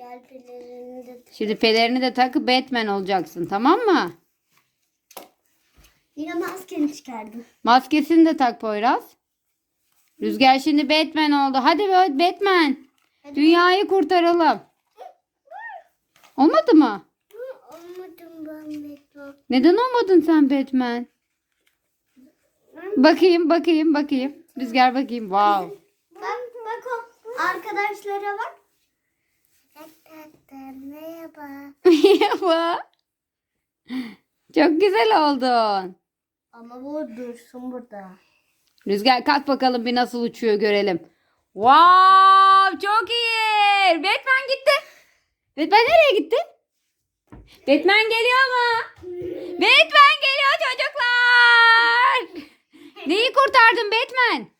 Gel pelerini de tak. Şimdi pelerini de takıp Batman olacaksın tamam mı? Yine maskeni çıkardım. Maskesini de tak Poyraz. Rüzgar şimdi Batman oldu. Hadi be Batman. Dünyayı kurtaralım. Olmadı mı? Olmadım ben Beto. Neden olmadın sen Batman? Bakayım bakayım bakayım. Rüzgar bakayım. Wow. Bak bak o. Arkadaşlara bak. Merhaba. Merhaba. Çok güzel oldun. Ama bu dursun burada. Rüzgar kalk bakalım bir nasıl uçuyor görelim. Wow, çok iyi. Batman gitti. Batman nereye gitti? Batman geliyor mu? Batman geliyor çocuklar. Neyi kurtardın Batman?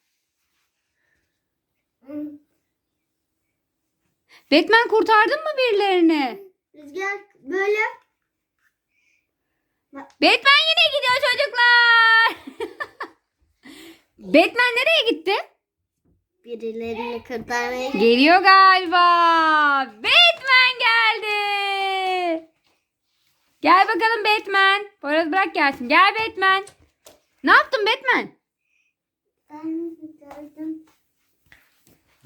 Batman kurtardın mı birilerini? Rüzgar böyle. Batman yine gidiyor çocuklar. Batman nereye gitti? Birilerini kurtarmaya Geliyor galiba. Batman geldi. Gel bakalım Batman. Poyraz bırak gelsin. Gel Batman. Ne yaptın Batman? Ben gördüm.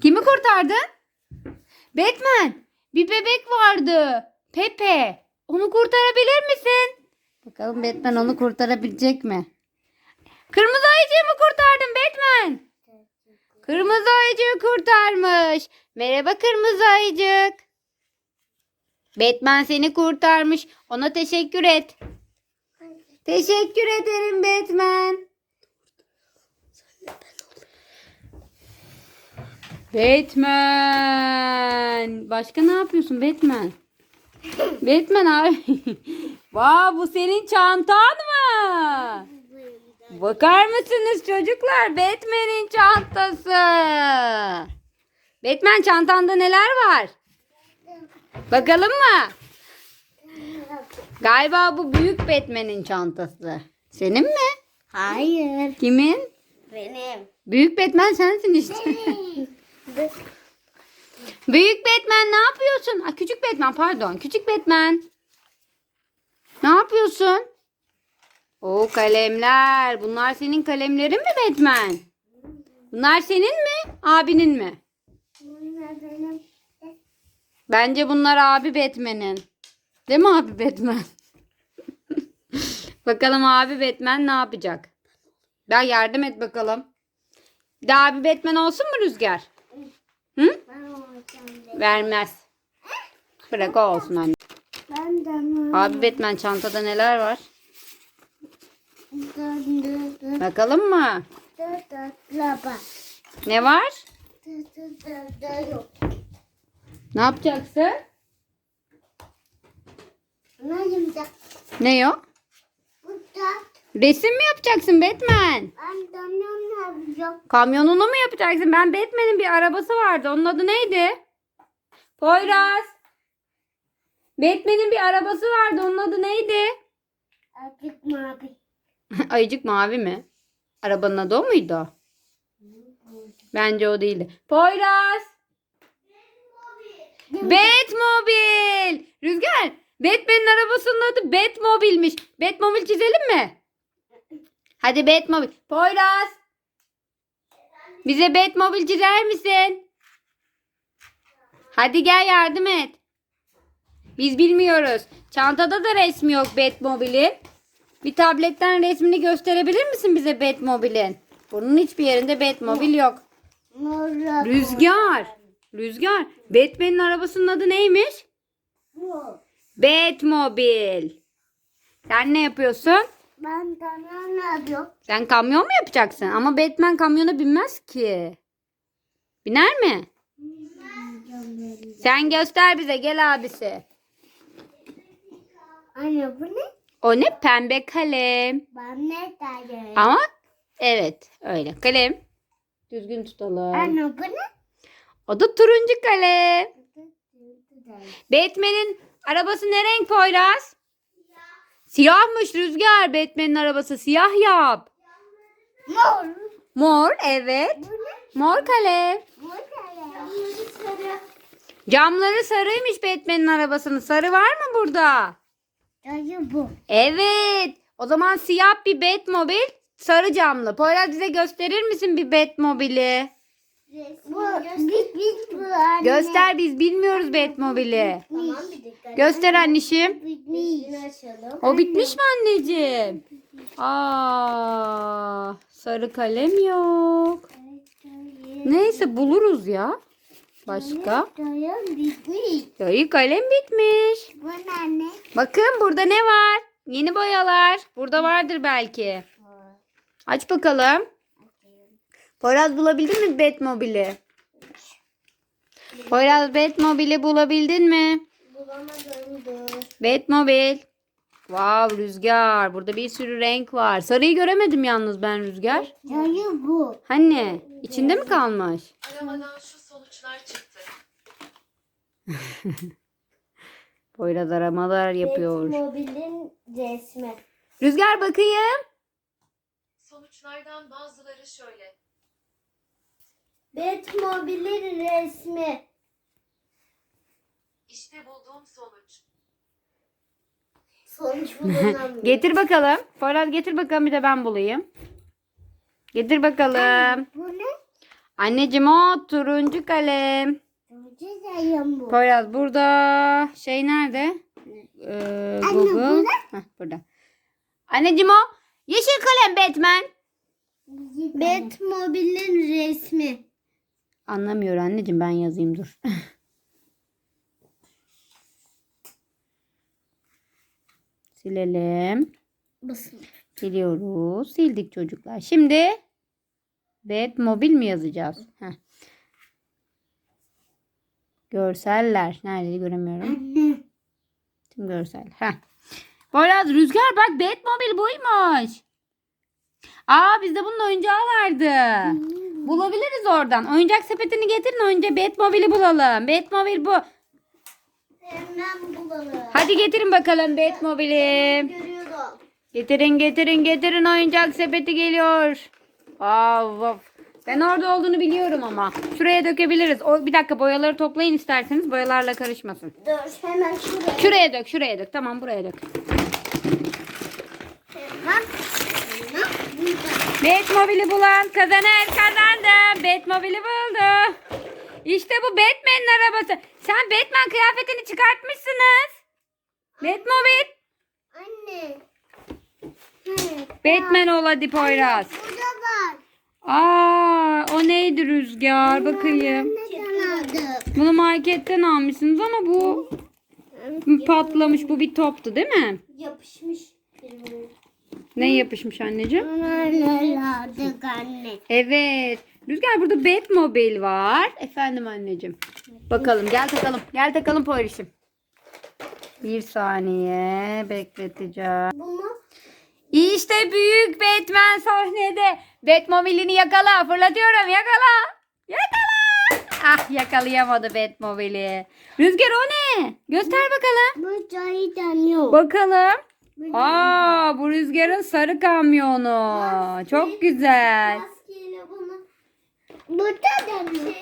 Kimi kurtardın? Batman. Bir bebek vardı. Pepe. Onu kurtarabilir misin? Bakalım Batman onu kurtarabilecek mi? Kırmızı ayıcığı mı kurtardın Batman? Kırmızı ayıcığı kurtarmış. Merhaba kırmızı ayıcık. Batman seni kurtarmış. Ona teşekkür et. Teşekkür ederim Batman. Batman. Başka ne yapıyorsun Batman? Batman abi. Vay bu senin çantan mı? Bakar mısınız çocuklar? Batman'in çantası. Batman çantanda neler var? Bakalım mı? Galiba bu büyük Batman'in çantası. Senin mi? Hayır. Kimin? Benim. Büyük Batman sensin işte. Büyük Batman ne yapıyorsun? Aa, küçük Batman pardon. Küçük Batman. Ne yapıyorsun? O kalemler. Bunlar senin kalemlerin mi Batman? Bunlar senin mi? Abinin mi? Bence bunlar abi Batman'in. Değil mi abi Batman? bakalım abi Batman ne yapacak? Ben yardım et bakalım. Bir de abi Batman olsun mu Rüzgar? Vermez. Bırak o olsun anne. Ben de mi? Abi Batman çantada neler var? Bakalım mı? Ne var? Dur yok. Ne yapacaksın? Ne yapacağım? Resim mi yapacaksın Batman? Ben ne yapacağım? Kamyonunu mu yapacaksın? Ben Batman'in bir arabası vardı. Onun adı neydi? Poyraz. Batman'in bir arabası vardı. Onun adı neydi? Azıcık mavi. Ayıcık mavi mi? Arabanın adı o muydu? Bence o değildi. Poyraz. Batmobile. Rüzgar. Batman'in arabasının adı Batmobile'miş. Batmobile çizelim mi? Hadi Batmobile. Poyraz. Bize Batmobile çizer misin? Hadi gel yardım et. Biz bilmiyoruz. Çantada da resmi yok Batmobile'in. Bir tabletten resmini gösterebilir misin bize Batmobile'in? Bunun hiçbir yerinde Batmobile yok. Rüzgar. Rüzgar. Batman'in arabasının adı neymiş? Bu. Batmobile. Sen ne yapıyorsun? Ben ne yapıyorum? Sen kamyon mu yapacaksın? Ama Batman kamyona binmez ki. Biner mi? Sen göster bize gel abisi. Anne bu ne? O ne? Pembe kalem. Ben ne diyeyim? Ama evet öyle. Kalem. Düzgün tutalım. Anne bu ne? O da turuncu kalem. Batman'in arabası ne renk Poyraz? Siyahmış Rüzgar. Batman'in arabası siyah yap. Mor. Mor evet. Mor kalem. Sarı. Camları sarıymış Batman'in arabasının. Sarı var mı burada? Dayı bu. Evet. O zaman siyah bir Batmobil, sarı camlı. Poyraz bize gösterir misin bir Batmobil'i? Bu biz biz bu anne. Göster biz bilmiyoruz Batmobil'i. Tamam bir dakika. Göster anneciğim. Bitmiş. açalım. O bitmiş mi anneciğim? Aa, sarı kalem yok. Neyse buluruz ya. Başka? Dayı bitmiş. Sarı kalem bitmiş. Bu ne anne? Bakın burada ne var? Yeni boyalar. Burada vardır belki. Aç bakalım. Poyraz bulabildin mi Batmobil'i? Poyraz Batmobil'i bulabildin mi? Bulamadım dur. Batmobil. Wow rüzgar. Burada bir sürü renk var. Sarıyı göremedim yalnız ben rüzgar. Dayı bu. Hani içinde mi kalmış? Aramadan şu sonuçlar çıktı. Poyraz aramalar yapıyor. Mobilin resmi. Rüzgar bakayım. Sonuçlardan bazıları şöyle. Batmobilin resmi. İşte bulduğum sonuç. Sonuç bulunamıyor. Getir bakalım. Poyraz getir bakalım bir de ben bulayım. Getir bakalım. bu ne? Anneciğim o turuncu kalem. Turuncu bu. Poyraz burada şey nerede? Ee, Anne, Google. burada. Heh, burada. Anneciğim o yeşil kalem Batman. Batmobilin resmi. Anlamıyor anneciğim ben yazayım dur. Silelim. Basın. Siliyoruz. Sildik çocuklar. Şimdi Batmobil mi yazacağız? Heh. Görseller. Nerede göremiyorum. Tüm görsel. Heh. Poyraz Rüzgar bak Batmobil buymuş. Aa bizde bunun oyuncağı vardı. Bulabiliriz oradan. Oyuncak sepetini getirin önce Batmobil'i bulalım. Batmobil bu. Hemen bulalım. Hadi getirin bakalım Batmobil'i. Görüyorum. Getirin getirin getirin oyuncak sepeti geliyor. Aa, of. Ben orada olduğunu biliyorum ama. Şuraya dökebiliriz. O, bir dakika boyaları toplayın isterseniz boyalarla karışmasın. Dur hemen şuraya. Şuraya dök şuraya dök. Tamam buraya dök. Hemen. Batmobil'i bulan kazanır kazandı. Batmobil'i buldu. İşte bu Batman'in arabası. Sen Batman kıyafetini çıkartmışsınız. Batmobil. Anne. Hı. Batman ol hadi Poyraz. Burada var. Aa, o neydi Rüzgar? Bakayım. Bunu marketten almışsınız ama bu patlamış. Bu bir toptu değil mi? Yapışmış. Ne yapışmış anneciğim? Neler aldık anne? Evet. Rüzgar burada Batmobile var. Efendim anneciğim. Bakalım gel takalım. Gel takalım Poyraz'ım. Bir saniye bekleteceğim. Bunu İşte büyük Batman sahnede. Batmobile'ini yakala. Fırlatıyorum yakala. Yakala. Ah yakalayamadı Batmobile'i. Rüzgar o ne? Göster bakalım. bu çaydan yok. Bakalım. Aa bu Rüzgar'ın sarı kamyonu. Çok güzel. Maskeyle bunu. Burada da yok.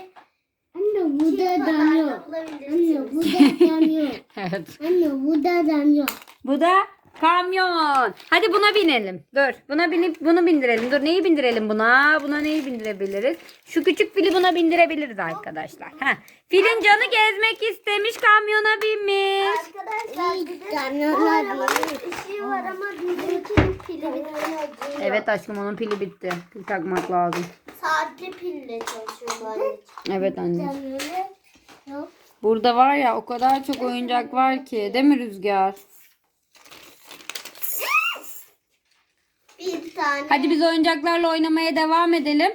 Anne burada da yok. Anne burada da yok. Evet. Anne burada da yok. Bu da kamyon. Hadi buna binelim. Dur. Buna binip bunu bindirelim. Dur neyi bindirelim buna? Buna neyi bindirebiliriz? Şu küçük fili buna bindirebiliriz arkadaşlar. Heh. Filin canı gezmek istemiş kamyona binmiş. Arkadaşlar bir de arabanın ışığı var ama bizimkinin pili bitti. Evet aşkım onun pili bitti. Pil takmak lazım. Saatli pille çalışıyor böyle. Evet anne. Burada var ya o kadar çok oyuncak var ki. Değil mi Rüzgar? Bir tane. Hadi biz oyuncaklarla oynamaya devam edelim.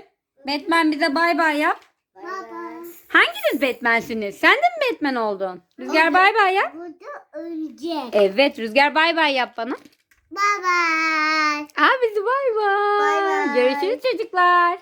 Batman bize bay bay yap. Baba. Hanginiz Batman'siniz? Sen de mi Batman oldun? Rüzgar bay bay yap. Burada ölecek. Evet Rüzgar bay bay yap bana. Bye bye. Aa bizi bay bay. Bay bay. Görüşürüz çocuklar.